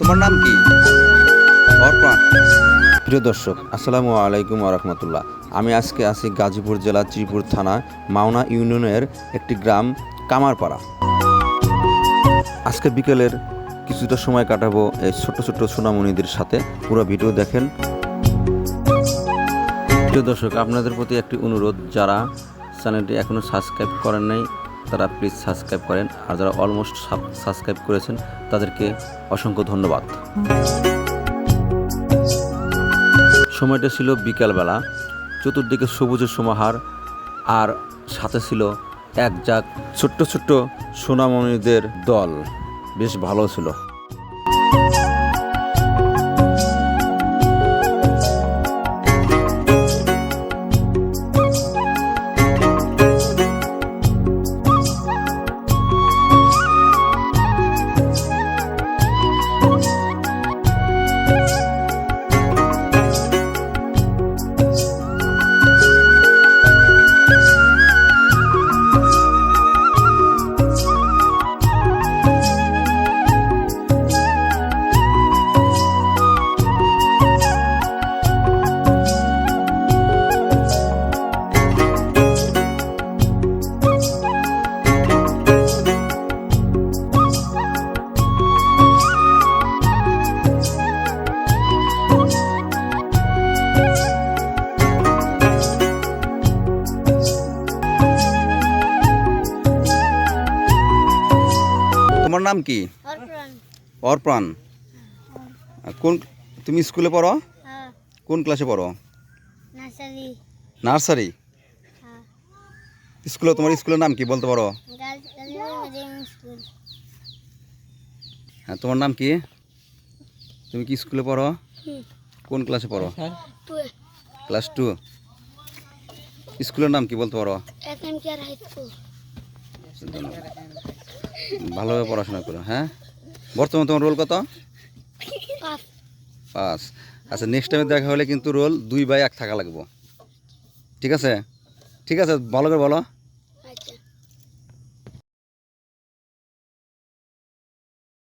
তোমার নাম কি? প্রিয় দর্শক, আসসালামু আলাইকুম রহমতুল্লাহ। আমি আজকে আছি গাজীপুর জেলা শ্রীপুর থানা, মাওনা ইউনিয়নের একটি গ্রাম, কামারপাড়া। আজকে বিকেলের কিছুটা সময় কাটাবো এই ছোট ছোট সোনামণিদের সাথে। পুরো ভিডিও দেখেন। প্রিয় দর্শক, আপনাদের প্রতি একটি অনুরোধ, যারা চ্যানেলটি এখনও সাবস্ক্রাইব করেন নাই তারা প্লিজ সাবস্ক্রাইব করেন। আর যারা অলমোস্ট সাবস্ক্রাইব করেছেন, তাদেরকে অসংখ্য ধন্যবাদ। সময়টা ছিল বিকালবেলা। চতুর্দিকে সবুজের সমাহার। আর সাথে ছিল এক জাক ছোট্ট ছোট্ট সোনামণিদের দল। বেশ ভালো ছিল। তোমার নাম কি? অর্পণ অর্প্রাণ। কোন তুমি স্কুলে পড়ো? হ্যাঁ। কোন ক্লাসে পড়ো? নার্সারি। নার্সারি? হ্যাঁ। স্কুলে তোমার স্কুলের নাম কি বলতে পারো? হ্যাঁ তোমার নাম কি? তুমি কি স্কুলে পড়ো? কোন ক্লাসে পড়ো? Class two. স্কুলের নাম কি বলতে পারো? ভালোভাবে পড়াশোনা করো হ্যাঁ? বর্তমানে তোমার রোল কত? পাঁচ। আচ্ছা নেক্সট টাইমে দেখা হলে কিন্তু রোল দুই বাই এক থাকা লাগবো। ঠিক আছে? ঠিক আছে ভালো করে বলো।